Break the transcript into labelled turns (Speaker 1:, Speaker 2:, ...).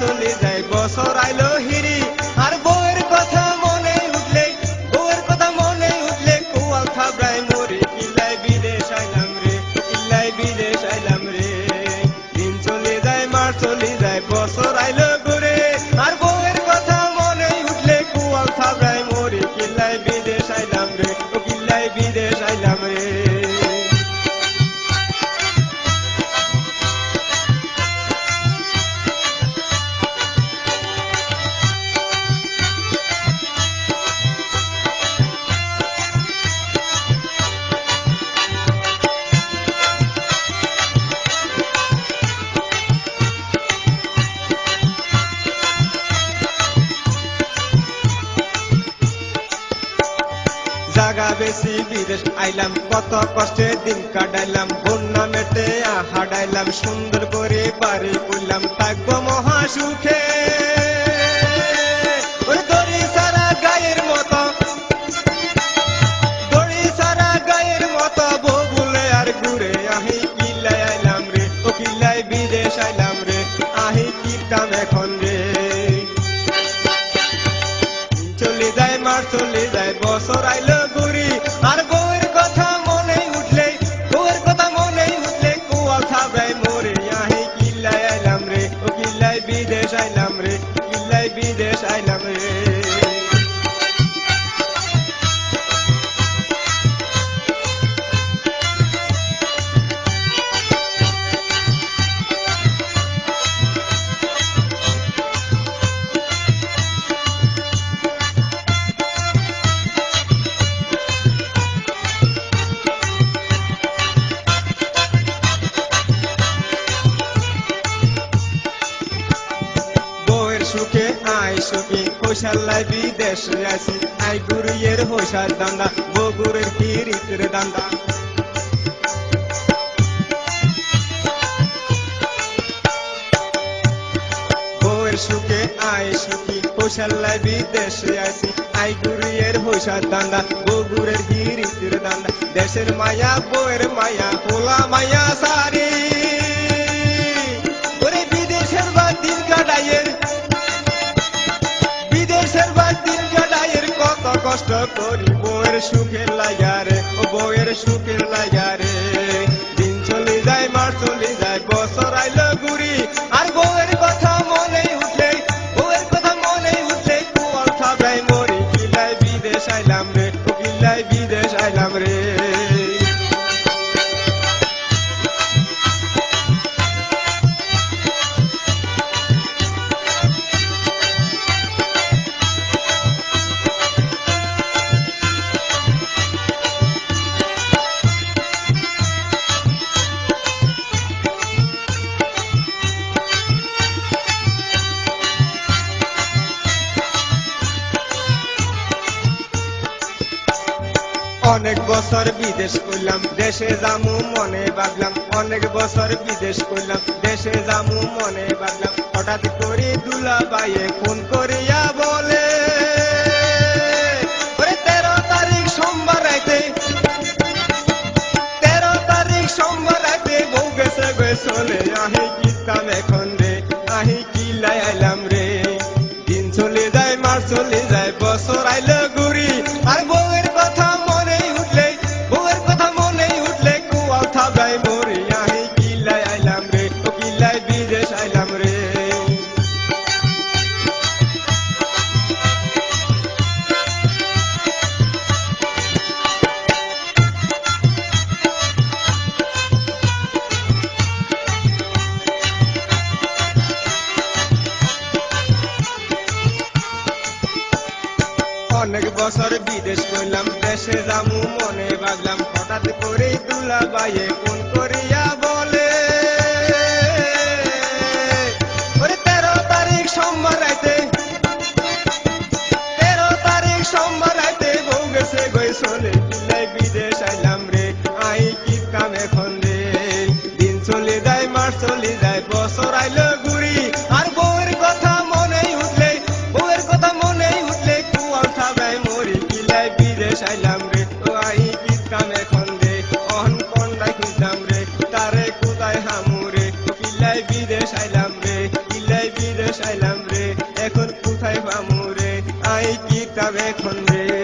Speaker 1: চলে যায়, বছর আইলো হিরি। আর বউয়ের কথা মনে উঠলে, বউয়ের কথা মনে উঠলে, কোয়াল থাবড়ায় মরে। কিল্লাই বিদেশ আইলাম রে কিল্লাই বিদেশ আইলাম রে। দিন চলে যায় মার চলে যায়, বছর আইলো ঘুরে। আর বউয়ের কথা মনে উঠলে, কোয়াল থাবড়ায় মরে। কিল্লাই বিদেশ আইলাম রে কিল্লাই বিদেশ আইলাম রে। বেশি বিদেশ আইলাম, কত কষ্টে দিন কাটাইলাম, বন্যা মেটে হাডাইলাম সুন্দর করে বাড়ি করলাম, থাকব মহা সুখে ওই দড়ি সারা গায়ের মতো, দড়ি সারা গায়ের মতো, বগুলে আর ঘুরে আহি কিল্লাই আইলাম রে, ও কিল্লাই বিদেশ আইলাম রে, আহি কিতাম এখন রে। সুখে হোসাল্লাই বিদেশে আসি আই গুরুয়ের হোসার দান্দা কিরিতের দান্দা। সুখে আয় সুখী হোসাল্লাই বিদেশে আসি আই গুরুয়ের হোসার দান্দা গিরিতের দান্দা। দেশের মায়া, বউয়ের মায়া পোলা মায়া, সারি বউয়ের সুখের লাগারে ও বউয়ের সুখের লাগারে অনেক বছর বিদেশ করলাম, দেশে যামু মনে ভাবলাম। অনেক বছর বিদেশ করলাম, দেশে যামু মনে ভাবলাম। হঠাৎ করি দুলা বাইয়ে ফোন করিয়া বলে তেরো তারিখ সোমবার রাইতে, তেরো তারিখ সোমবার রাইতে বউ গেছে গে চলে আহি কিতাম এখন রে, আহি কিলাই আইলাম রে। দিন চলে যায়, মাস চলে অনেক বছর বিদেশ করলাম দেশে যামু মনে বাজলাম হঠাৎ করে দুলা বাইয়ে ফোন করিয়া সাইলাম রে ইলাই বীরে সাইলাম রে এখন কোথায় পামু রে? আই কিতাব এখন রে।